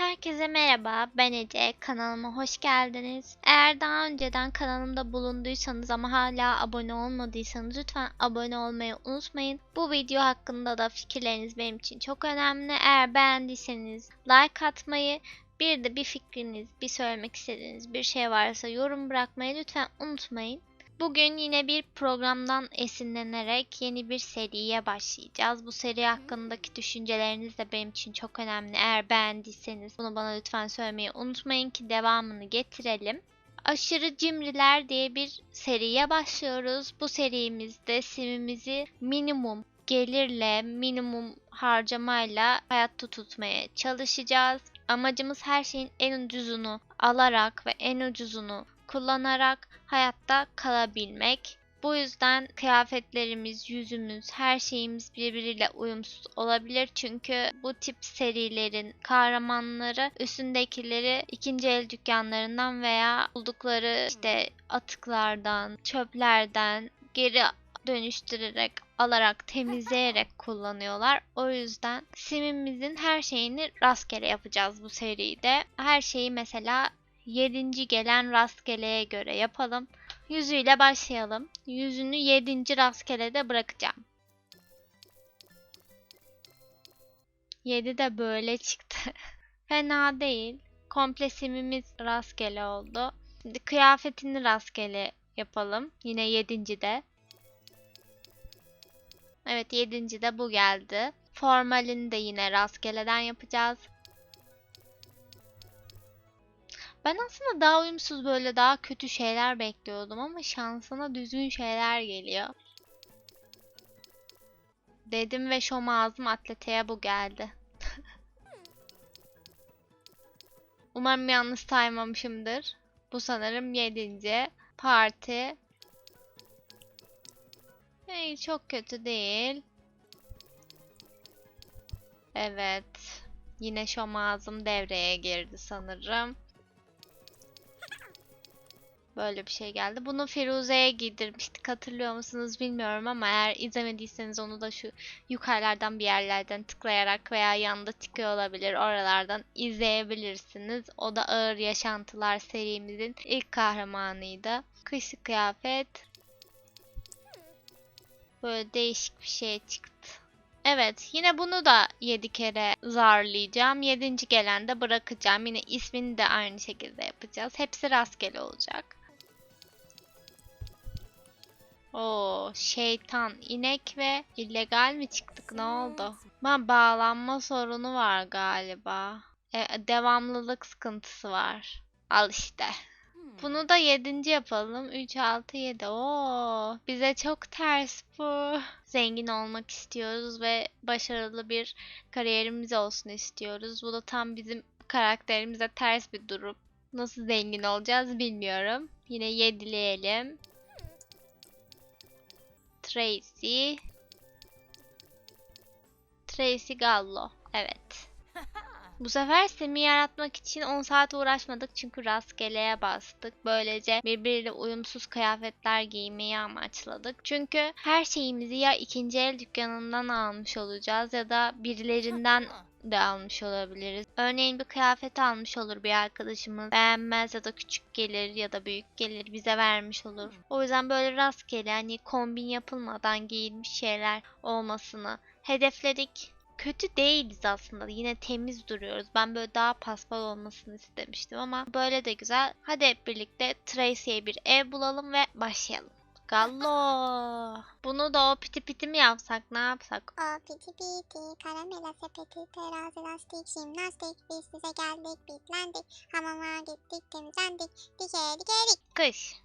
Herkese merhaba, ben Ece. Kanalıma hoş geldiniz. Eğer daha önceden kanalımda bulunduysanız ama hala abone olmadıysanız lütfen abone olmayı unutmayın. Bu video hakkında da fikirleriniz benim için çok önemli. Eğer beğendiyseniz like atmayı, bir de bir fikriniz, bir söylemek istediğiniz bir şey varsa yorum bırakmayı lütfen unutmayın. Bugün yine bir programdan esinlenerek yeni bir seriye başlayacağız. Bu seri hakkındaki düşünceleriniz de benim için çok önemli. Eğer beğendiyseniz bunu bana lütfen söylemeyi unutmayın ki devamını getirelim. Aşırı Cimriler diye bir seriye başlıyoruz. Bu serimizde simimizi minimum gelirle, minimum harcamayla hayatta tutmaya çalışacağız. Amacımız her şeyin en ucuzunu alarak ve en ucuzunu kullanarak hayatta kalabilmek. Bu yüzden kıyafetlerimiz, yüzümüz, her şeyimiz birbiriyle uyumsuz olabilir. Çünkü bu tip serilerin kahramanları üstündekileri ikinci el dükkanlarından veya buldukları işte atıklardan, çöplerden geri dönüştürerek, alarak, temizleyerek kullanıyorlar. O yüzden simimizin her şeyini rastgele yapacağız bu seride. Her şeyi mesela 7. gelen rastgeleye göre yapalım. Yüzüyle başlayalım. Yüzünü 7. rastgelede bırakacağım. 7 de böyle çıktı. Fena değil. Komple simimiz rastgele oldu. Şimdi kıyafetini rastgele yapalım. Yine 7. de. Evet 7. de bu geldi. Formalini de yine rastgeleden yapacağız. Ben aslında daha uyumsuz böyle daha kötü şeyler bekliyordum ama şansına düzgün şeyler geliyor. Dedim ve şom ağzım atleteye bu geldi. Umarım yanlış saymamışımdır. Bu sanırım 7. parti. Hey, çok kötü değil. Evet. Yine şom ağzım devreye girdi sanırım. Böyle bir şey geldi. Bunu Firuze'ye giydirmiştik. Hatırlıyor musunuz bilmiyorum ama eğer izlemediyseniz onu da şu yukarılardan bir yerlerden tıklayarak veya yanında tıkıyor olabilir. Oralardan izleyebilirsiniz. O da Ağır Yaşantılar serimizin ilk kahramanıydı. Kışlık kıyafet. Böyle değişik bir şey çıktı. Evet yine bunu da 7 kere zarlayacağım. 7. gelen de bırakacağım. Yine ismini de aynı şekilde yapacağız. Hepsi rastgele olacak. Oo, şeytan, inek ve illegal mi çıktık? Ne oldu? Ben bağlanma sorunu var galiba. E, devamlılık sıkıntısı var. Al işte. Bunu da 7. yapalım. 3, 6, 7. Oo, bize çok ters bu. Zengin olmak istiyoruz ve başarılı bir kariyerimiz olsun istiyoruz. Bu da tam bizim karakterimize ters bir durum. Nasıl zengin olacağız bilmiyorum. Yine yedileyelim. Tracy. Tracy Gallo. Evet. Bu sefer Semi yaratmak için 10 saat uğraşmadık çünkü rastgeleye bastık. Böylece birbiriyle uyumsuz kıyafetler giymeyi amaçladık. Çünkü her şeyimizi ya ikinci el dükkanından almış olacağız ya da birilerinden de almış olabiliriz. Örneğin bir kıyafet almış olur bir arkadaşımız. Beğenmez ya da küçük gelir ya da büyük gelir bize vermiş olur. O yüzden böyle rastgele hani kombin yapılmadan giyilmiş şeyler olmasını hedefledik. Kötü değiliz aslında. Yine temiz duruyoruz. Ben böyle daha paspal olmasını istemiştim ama böyle de güzel. Hadi hep birlikte Tracy'ye bir ev bulalım ve başlayalım. Gallo. Bunu da o piti piti mi yapsak ne yapsak? O piti piti, karamela sepeti, terazi lastik, jimnastik, biz size geldik, bitlendik, hamama gittik, temizlendik, dike dikedik. Kış.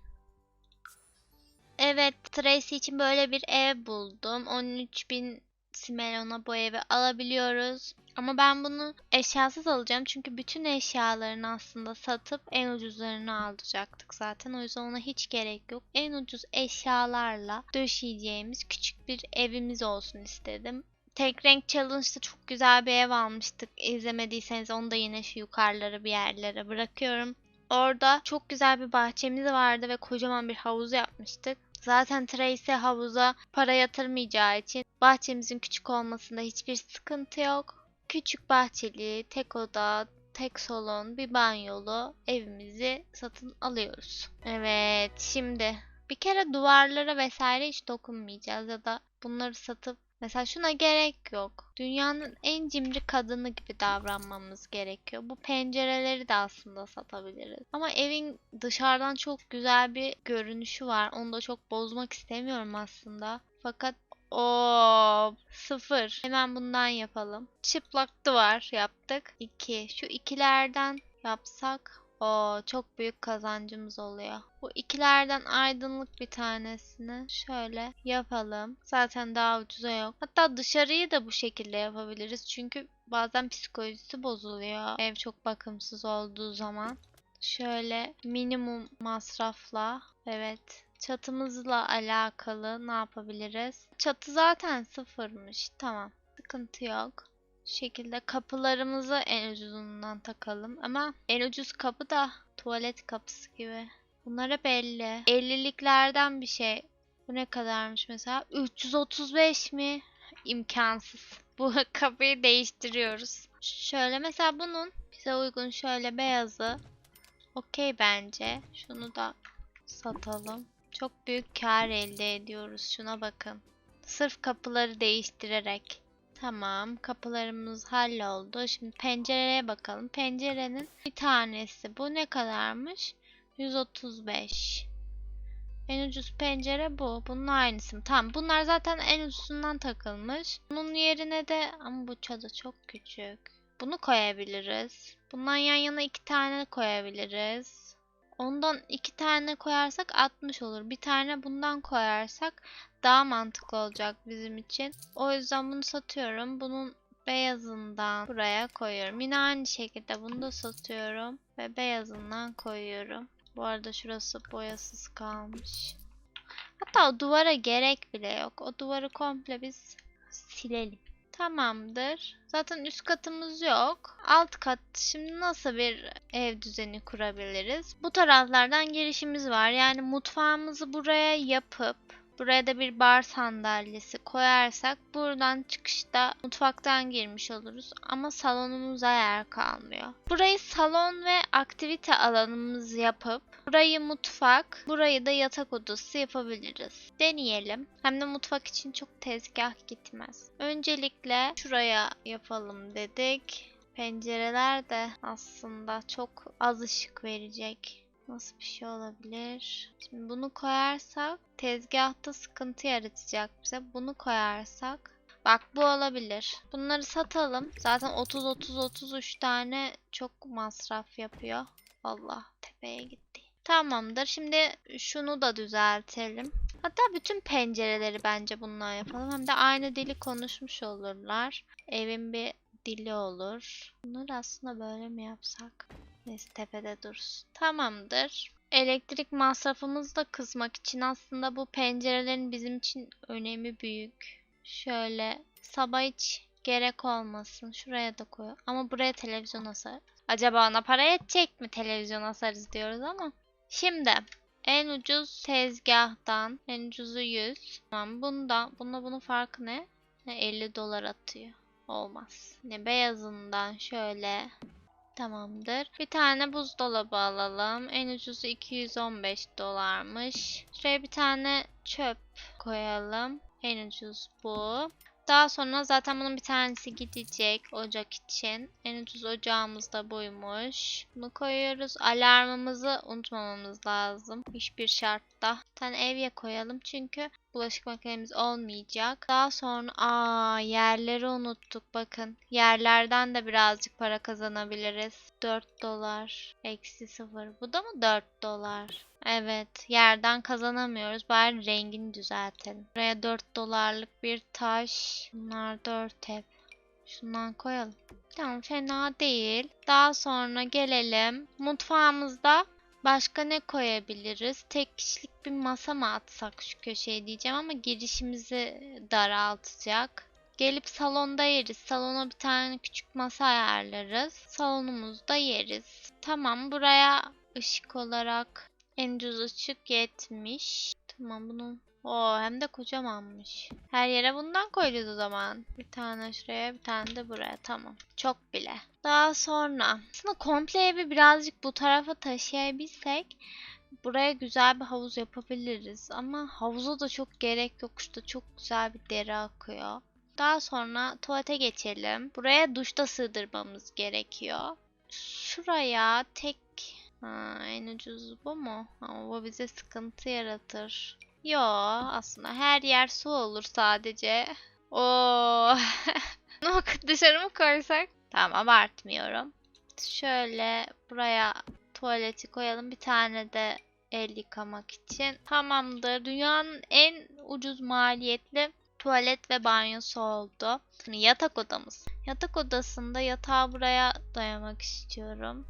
Evet, Tracy için böyle bir ev buldum. 13.000 Simelon'a bu evi alabiliyoruz. Ama ben bunu eşyasız alacağım çünkü bütün eşyalarını aslında satıp en ucuzlarını alacaktık zaten. O yüzden ona hiç gerek yok. En ucuz eşyalarla döşeyeceğimiz küçük bir evimiz olsun istedim. Tek renk challenge'da çok güzel bir ev almıştık. İzlemediyseniz onu da yine şu yukarılara bir yerlere bırakıyorum. Orada çok güzel bir bahçemiz vardı ve kocaman bir havuz yapmıştık. Zaten Tracy havuza para yatırmayacağı için bahçemizin küçük olmasında hiçbir sıkıntı yok. Küçük bahçeli, tek oda, tek salon, bir banyolu evimizi satın alıyoruz. Evet, şimdi bir kere duvarlara vesaire hiç dokunmayacağız ya da bunları satıp mesela şuna gerek yok. Dünyanın en cimri kadını gibi davranmamız gerekiyor. Bu pencereleri de aslında satabiliriz. Ama evin dışarıdan çok güzel bir görünüşü var. Onu da çok bozmak istemiyorum aslında. Fakat o sıfır. Hemen bundan yapalım. Çıplak duvar yaptık. 2. Şu ikilerden yapsak o çok büyük kazancımız oluyor. Bu ikilerden aydınlık bir tanesini şöyle yapalım. Zaten daha ucuza yok. Hatta dışarıyı da bu şekilde yapabiliriz. Çünkü bazen psikolojisi bozuluyor. Ev çok bakımsız olduğu zaman. Şöyle minimum masrafla evet çatımızla alakalı ne yapabiliriz? Çatı zaten sıfırmış. Tamam. Sıkıntı yok. Şekilde kapılarımızı en ucuzundan takalım. Ama en ucuz kapı da tuvalet kapısı gibi. Bunlara belli. 50'liklerden bir şey. Bu ne kadarmış mesela? 335 mi? İmkansız. Bu kapıyı değiştiriyoruz. Şöyle mesela bunun bize uygun şöyle beyazı. Okey bence. Şunu da satalım. Çok büyük kar elde ediyoruz. Şuna bakın. Sırf kapıları değiştirerek. Tamam, kapılarımız halloldu. Şimdi pencereye bakalım. Pencerenin bir tanesi. Bu ne kadarmış? 135. En ucuz pencere bu. Bunun aynısı? Tamam. Bunlar zaten en ucuzundan takılmış. Bunun yerine de ama bu çadı çok küçük. Bunu koyabiliriz. Bundan yan yana iki tane koyabiliriz. Ondan iki tane koyarsak 60 olur. Bir tane bundan koyarsak daha mantıklı olacak bizim için. O yüzden bunu satıyorum. Bunun beyazından buraya koyuyorum. Yine aynı şekilde bunu da satıyorum. Ve beyazından koyuyorum. Bu arada şurası boyasız kalmış. Hatta o duvara gerek bile yok. O duvarı komple biz silelim. Tamamdır. Zaten üst katımız yok. Alt kat şimdi nasıl bir ev düzeni kurabiliriz? Bu taraflardan girişimiz var. Yani mutfağımızı buraya yapıp buraya da bir bar sandalyesi koyarsak buradan çıkışta mutfaktan girmiş oluruz ama salonumuza yer kalmıyor. Burayı salon ve aktivite alanımız yapıp burayı mutfak, burayı da yatak odası yapabiliriz. Deneyelim. Hem de mutfak için çok tezgah gitmez. Öncelikle şuraya yapalım dedik. Pencereler de aslında çok az ışık verecek. Nasıl bir şey olabilir? Şimdi bunu koyarsak tezgahta sıkıntı yaratacak bize. Bunu koyarsak Bak bu olabilir. Bunları satalım. Zaten 30 30 33 tane çok masraf yapıyor. Allah tepeye gitti. Tamamdır. Şimdi şunu da düzeltelim. Hatta bütün pencereleri bence bundan yapalım. Hem de aynı dili konuşmuş olurlar. Evin bir dili olur. Bunları aslında böyle mi yapsak? Neyse tepede dursun. Tamamdır. Elektrik masrafımızı da kısmak için aslında bu pencerelerin bizim için önemi büyük. Şöyle sabah hiç gerek olmasın. Şuraya da koy. Ama buraya televizyon asarız. Acaba ona para yetecek mi televizyon asarız diyoruz ama. Şimdi en ucuz tezgahtan en ucuzu 100. Tamam bundan bununla bunun farkı ne? Ne, 50 dolar atıyor. Olmaz. Ne beyazından şöyle Tamamdır. Bir tane buzdolabı alalım. En ucuzu 215 dolarmış. Şuraya bir tane çöp koyalım. En ucuz bu. Daha sonra zaten bunun bir tanesi gidecek ocak için. En ucuz ocağımız da buymuş. Bunu koyuyoruz. Alarmımızı unutmamamız lazım. Hiçbir şartta. Tane evye koyalım çünkü bulaşık makinemiz olmayacak. Daha sonra aa yerleri unuttuk bakın. Yerlerden de birazcık para kazanabiliriz. 4 dolar. Eksi 0. Bu da mı 4 dolar? Evet, yerden kazanamıyoruz. Bari rengini düzeltelim. Buraya 4 dolarlık bir taş. Bunlar 4 hep. Şundan koyalım. Tamam, fena değil. Daha sonra gelelim. Mutfağımızda başka ne koyabiliriz? Tek kişilik bir masa mı atsak şu köşeye diyeceğim ama girişimizi daraltacak. Gelip salonda yeriz. Salona bir tane küçük masa ayarlarız. Salonumuzda yeriz. Tamam, buraya ışık olarak en ucuz ışık 70. Tamam bunun Oo hem de kocamanmış. Her yere bundan koyacağız o zaman. Bir tane şuraya bir tane de buraya tamam. Çok bile. Daha sonra aslında komple evi birazcık bu tarafa taşıyabilsek buraya güzel bir havuz yapabiliriz. Ama havuza da çok gerek yok. İşte çok güzel bir deri akıyor. Daha sonra tuvalete geçelim. Buraya duşta sığdırmamız gerekiyor. Şuraya tek Ha, en ucuz bu mu? Ama bu bize sıkıntı yaratır. Yo, aslında her yer su olur sadece. Oo. Dışarı mı koysak? Tamam abartmıyorum. Şöyle buraya tuvaleti koyalım. Bir tane de el yıkamak için. Tamamdır. Dünyanın en ucuz maliyetli tuvalet ve banyosu oldu. Şimdi yatak odamız. Yatak odasında yatağı buraya dayamak istiyorum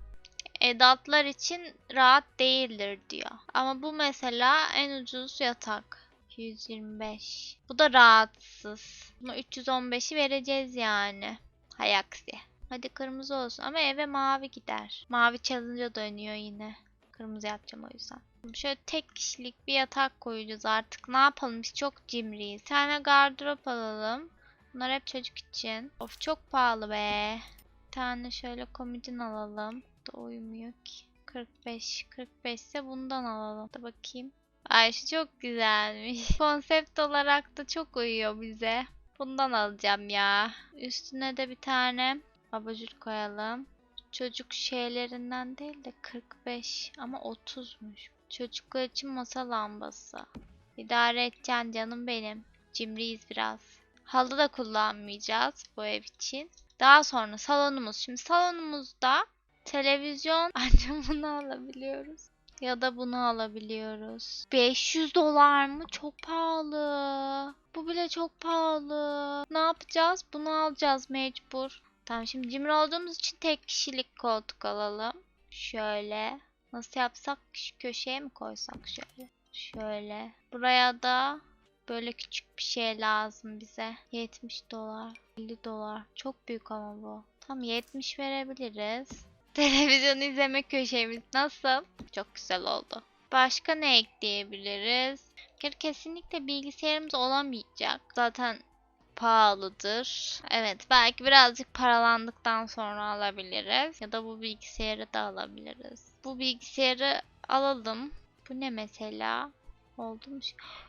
edatlar için rahat değildir diyor. Ama bu mesela en ucuz yatak. 225. Bu da rahatsız. Ama 315'i vereceğiz yani. Hay aksi. Hadi kırmızı olsun ama eve mavi gider. Mavi çalınca dönüyor yine. Kırmızı yapacağım o yüzden. Şöyle tek kişilik bir yatak koyacağız artık. Ne yapalım biz çok cimriyiz. Bir tane gardırop alalım. Bunlar hep çocuk için. Of çok pahalı be. Bir tane şöyle komodin alalım da uymuyor ki. 45. 45 ise bundan alalım. Da bakayım. Ay şu çok güzelmiş. Konsept olarak da çok uyuyor bize. Bundan alacağım ya. Üstüne de bir tane abajur koyalım. Çocuk şeylerinden değil de 45 ama 30'muş. Çocuklar için masa lambası. İdare edeceksin canım benim. Cimriyiz biraz. Halı da kullanmayacağız bu ev için. Daha sonra salonumuz. Şimdi salonumuzda Televizyon ancak bunu alabiliyoruz. Ya da bunu alabiliyoruz. 500 dolar mı? Çok pahalı. Bu bile çok pahalı. Ne yapacağız? Bunu alacağız mecbur. Tamam şimdi cimri olduğumuz için tek kişilik koltuk alalım. Şöyle. Nasıl yapsak? Köşeye mi koysak şöyle? Şöyle. Buraya da böyle küçük bir şey lazım bize. 70 dolar. 50 dolar. Çok büyük ama bu. Tam 70 verebiliriz. Televizyon izleme köşemiz nasıl? Çok güzel oldu. Başka ne ekleyebiliriz? Kesinlikle bilgisayarımız olamayacak. Zaten pahalıdır. Evet belki birazcık paralandıktan sonra alabiliriz. Ya da bu bilgisayarı da alabiliriz. Bu bilgisayarı alalım. Bu ne mesela? Oldu mu?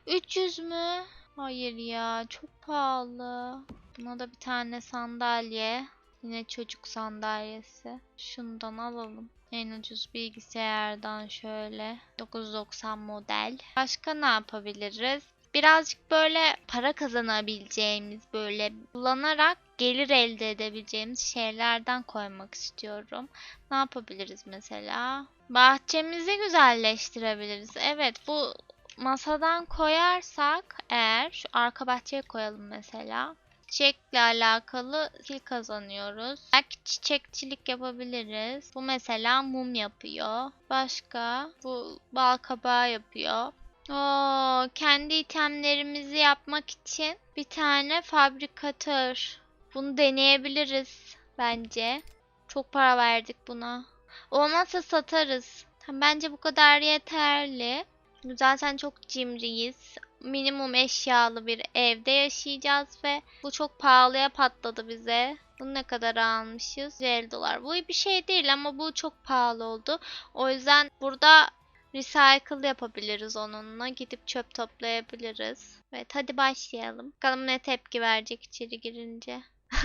300 mü? Hayır ya çok pahalı. Buna da bir tane sandalye. Yine çocuk sandalyesi. Şundan alalım. En ucuz bilgisayardan şöyle 990 model. Başka ne yapabiliriz? Birazcık böyle para kazanabileceğimiz böyle kullanarak gelir elde edebileceğimiz şeylerden koymak istiyorum. Ne yapabiliriz mesela? Bahçemizi güzelleştirebiliriz. Evet bu masadan koyarsak eğer şu arka bahçeye koyalım mesela çiçekle alakalı skill kazanıyoruz. Belki çiçekçilik yapabiliriz. Bu mesela mum yapıyor. Başka bu bal kabağı yapıyor. Oo, kendi itemlerimizi yapmak için bir tane fabrikatör. Bunu deneyebiliriz bence. Çok para verdik buna. Olmazsa satarız. Bence bu kadar yeterli. Zaten çok cimriyiz minimum eşyalı bir evde yaşayacağız ve bu çok pahalıya patladı bize. Bunu ne kadar almışız? 50 dolar. Bu bir şey değil ama bu çok pahalı oldu. O yüzden burada recycle yapabiliriz onunla. Gidip çöp toplayabiliriz. Evet hadi başlayalım. Bakalım ne tepki verecek içeri girince.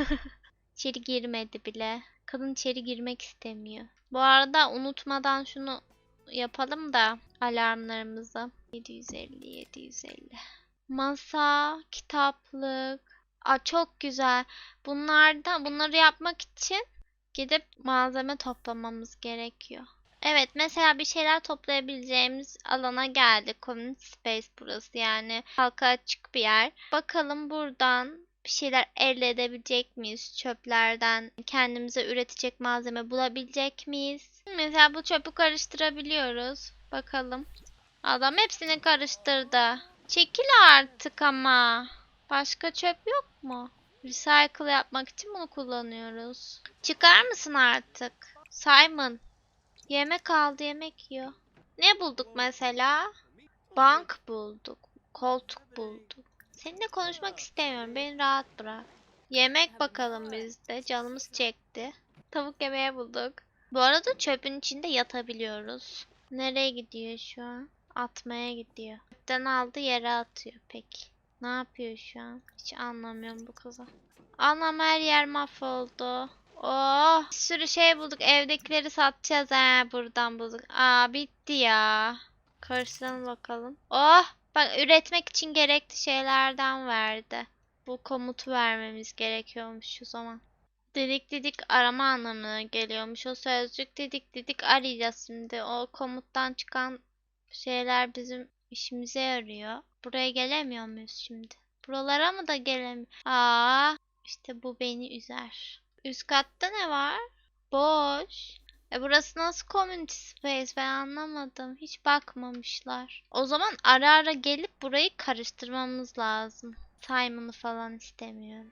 içeri girmedi bile. Kadın içeri girmek istemiyor. Bu arada unutmadan şunu yapalım da alarmlarımızı. 750 750. Masa, kitaplık. Aa çok güzel. Bunlardan bunları yapmak için gidip malzeme toplamamız gerekiyor. Evet mesela bir şeyler toplayabileceğimiz alana geldik. Community Space burası yani halka açık bir yer. Bakalım buradan bir şeyler elde edebilecek miyiz çöplerden? Kendimize üretecek malzeme bulabilecek miyiz? Mesela bu çöpü karıştırabiliyoruz. Bakalım. Adam hepsini karıştırdı. Çekil artık ama. Başka çöp yok mu? Recycle yapmak için bunu kullanıyoruz. Çıkar mısın artık? Simon. Yemek aldı yemek yiyor. Ne bulduk mesela? Bank bulduk. Koltuk bulduk. Seninle konuşmak istemiyorum. Beni rahat bırak. Yemek bakalım biz de. Canımız çekti. Tavuk yemeği bulduk. Bu arada çöpün içinde yatabiliyoruz. Nereye gidiyor şu an? Atmaya gidiyor. Çöpten aldı yere atıyor. Peki. Ne yapıyor şu an? Hiç anlamıyorum bu kızı. Anam her yer mahvoldu. Oh, bir sürü şey bulduk. Evdekileri satacağız he buradan bulduk. Aa bitti ya. Karıştıralım bakalım. Oh, bak üretmek için gerekli şeylerden verdi. Bu komutu vermemiz gerekiyormuş o zaman. Didik didik arama anlamına geliyormuş o sözcük. Didik didik arayacağız şimdi. O komuttan çıkan şeyler bizim işimize yarıyor. Buraya gelemiyor muyuz şimdi? Buralara mı da gelemiyor? Aa, işte bu beni üzer. Üst katta ne var? Boş. E burası nasıl community space ben anlamadım. Hiç bakmamışlar. O zaman ara ara gelip burayı karıştırmamız lazım. Simon'ı falan istemiyorum.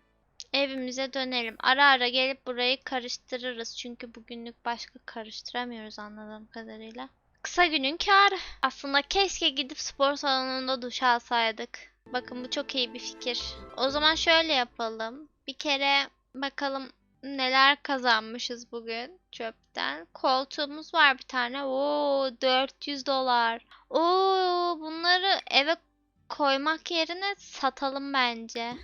Evimize dönelim. Ara ara gelip burayı karıştırırız. Çünkü bugünlük başka karıştıramıyoruz anladığım kadarıyla. Kısa günün kârı. Aslında keşke gidip spor salonunda duş alsaydık. Bakın bu çok iyi bir fikir. O zaman şöyle yapalım. Bir kere bakalım neler kazanmışız bugün çöpten. Koltuğumuz var bir tane. Oo 400 dolar. Oo bunları eve koymak yerine satalım bence.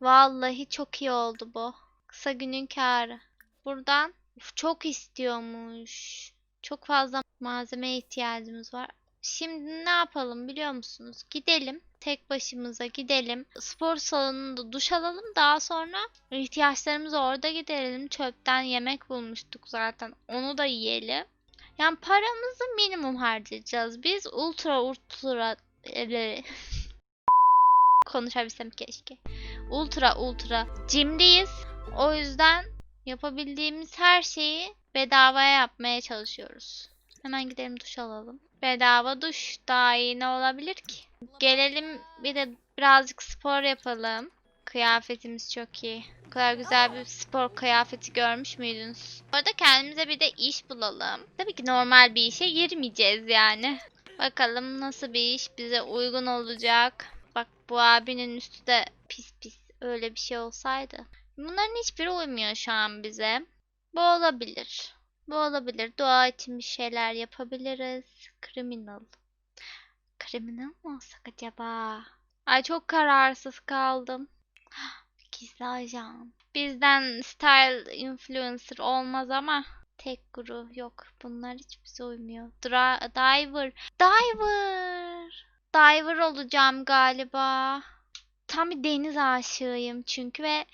Vallahi çok iyi oldu bu. Kısa günün kârı. Buradan Uf, çok istiyormuş. Çok fazla malzemeye ihtiyacımız var. Şimdi ne yapalım biliyor musunuz? Gidelim. Tek başımıza gidelim. Spor salonunda duş alalım. Daha sonra ihtiyaçlarımızı orada giderelim. Çöpten yemek bulmuştuk zaten. Onu da yiyelim. Yani paramızı minimum harcayacağız. Biz ultra ultra konuşabilsem keşke. Ultra ultra cimriyiz. O yüzden yapabildiğimiz her şeyi bedavaya yapmaya çalışıyoruz. Hemen gidelim duş alalım. Bedava duş daha iyi ne olabilir ki? Gelelim bir de birazcık spor yapalım. Kıyafetimiz çok iyi. Bu kadar güzel bir spor kıyafeti görmüş müydünüz? Orada kendimize bir de iş bulalım. Tabii ki normal bir işe girmeyeceğiz yani. Bakalım nasıl bir iş bize uygun olacak. Bak bu abinin üstü de pis pis. Öyle bir şey olsaydı. Bunların hiçbiri uymuyor şu an bize. Bu olabilir. Bu olabilir. Doğa için bir şeyler yapabiliriz. Kriminal. Kriminal mı olsak acaba? Ay çok kararsız kaldım. Gizli ajan. Bizden style influencer olmaz ama tek guru yok. Bunlar hiç bize uymuyor. Dra- diver. Diver. Diver olacağım galiba. Tam bir deniz aşığıyım çünkü ve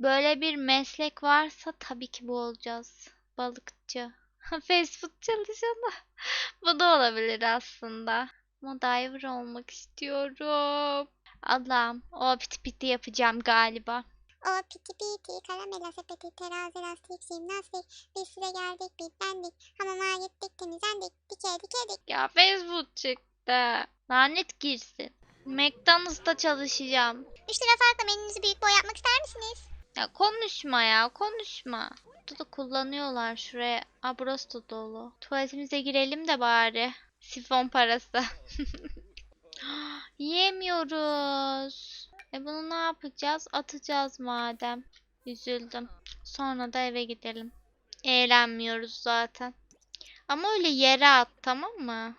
böyle bir meslek varsa tabii ki bu olacağız. Balıkçı. Fast food çalışanı. bu da olabilir aslında. Ama diver olmak istiyorum. Allah'ım o piti piti yapacağım galiba. O piti piti, karamela sepeti, terazi, lastik, jimnastik. Biz size geldik, bitlendik. Hamama gittik, temizlendik. Dike dike dik. Ya fast food çıktı. Lanet girsin. McDonald's'ta çalışacağım. 3 lira farkla menünüzü büyük boy yapmak ister misiniz? Ya konuşma ya konuşma. Burada da kullanıyorlar şuraya. Aa burası da dolu. Tuvaletimize girelim de bari. Sifon parası. Yemiyoruz. E bunu ne yapacağız? Atacağız madem. Üzüldüm. Sonra da eve gidelim. Eğlenmiyoruz zaten. Ama öyle yere at tamam mı?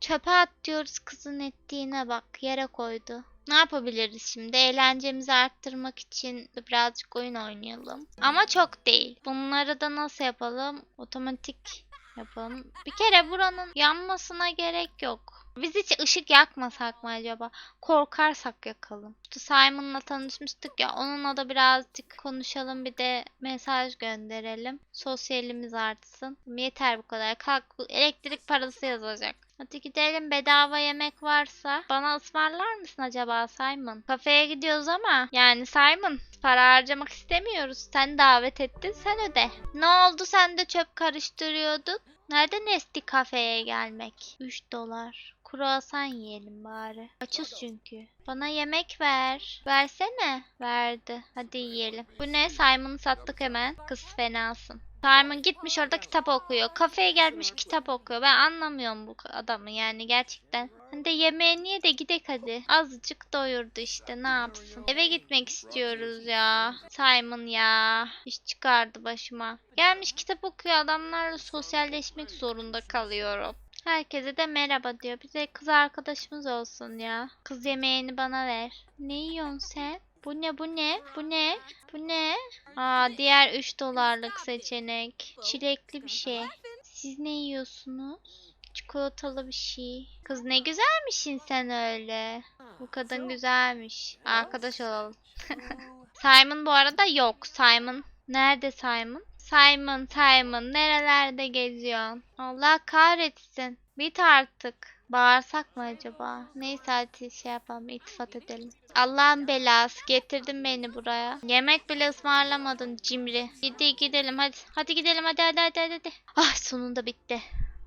Çöpe at diyoruz kızın ettiğine bak. Yere koydu. Ne yapabiliriz şimdi? Eğlencemizi arttırmak için birazcık oyun oynayalım. Ama çok değil. Bunları da nasıl yapalım? Otomatik yapalım. Bir kere buranın yanmasına gerek yok. Biz hiç ışık yakmasak mı acaba? Korkarsak yakalım. İşte Simon'la tanışmıştık ya. Onunla da birazcık konuşalım. Bir de mesaj gönderelim. Sosyalimiz artsın. Yeter bu kadar. Kalk elektrik parası yazacak. Hadi gidelim bedava yemek varsa. Bana ısmarlar mısın acaba Simon? Kafeye gidiyoruz ama yani Simon para harcamak istemiyoruz. Sen davet ettin sen öde. Ne oldu sen de çöp karıştırıyordun? Nereden esti kafeye gelmek? 3 dolar. Kruvasan yiyelim bari. Açız çünkü. Bana yemek ver. Versene. Verdi. Hadi yiyelim. Bu ne? Simon'ı sattık hemen. Kız fenasın. Simon gitmiş orada kitap okuyor. Kafeye gelmiş kitap okuyor. Ben anlamıyorum bu adamı yani gerçekten. Hani de yemeğe niye de gidek hadi. Azıcık doyurdu işte ne yapsın. Eve gitmek istiyoruz ya. Simon ya. İş çıkardı başıma. Gelmiş kitap okuyor adamlarla sosyalleşmek zorunda kalıyorum. Herkese de merhaba diyor. Bize kız arkadaşımız olsun ya. Kız yemeğini bana ver. Ne yiyorsun sen? Bu ne bu ne? Bu ne? Bu ne? Aa diğer 3 dolarlık seçenek. Çilekli bir şey. Siz ne yiyorsunuz? Çikolatalı bir şey. Kız ne güzelmişsin sen öyle. Bu kadın güzelmiş. Arkadaş olalım. Simon bu arada yok. Simon. Nerede Simon? Simon, Simon. Nerelerde geziyorsun? Allah kahretsin. Bit artık. Bağırsak mı acaba? Neyse hadi şey yapalım. iltifat edelim. Allah'ın belası. Getirdin beni buraya. Yemek bile ısmarlamadın cimri. Hadi gidelim hadi. Hadi gidelim hadi hadi hadi hadi. Ah sonunda bitti.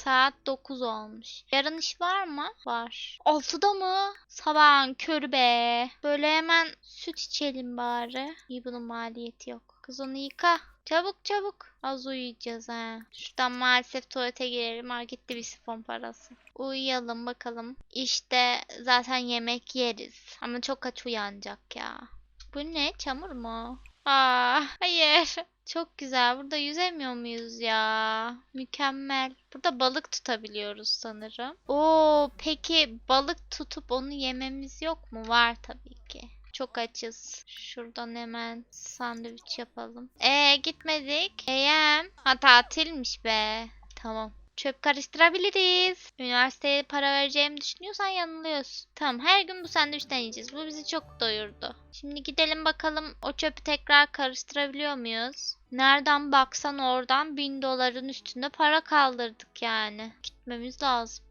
Saat 9 olmuş. Yarın iş var mı? Var. 6'da mı? Sabahın körü be. Böyle hemen süt içelim bari. İyi bunun maliyeti yok. Kız onu yıka. Çabuk çabuk. Az uyuyacağız ha. Şuradan maalesef tuvalete girelim. Ha gitti bir sifon parası. Uyuyalım bakalım. İşte zaten yemek yeriz. Ama çok aç uyanacak ya. Bu ne? Çamur mu? Aa, hayır. Çok güzel. Burada yüzemiyor muyuz ya? Mükemmel. Burada balık tutabiliyoruz sanırım. Oo, peki balık tutup onu yememiz yok mu? Var tabii ki. Çok açız. Şuradan hemen sandviç yapalım. Ee gitmedik. Eyem. Ha tatilmiş be. Tamam. Çöp karıştırabiliriz. Üniversiteye para vereceğimi düşünüyorsan yanılıyorsun. Tamam her gün bu sandviçten yiyeceğiz. Bu bizi çok doyurdu. Şimdi gidelim bakalım o çöpü tekrar karıştırabiliyor muyuz? Nereden baksan oradan bin doların üstünde para kaldırdık yani. Gitmemiz lazım.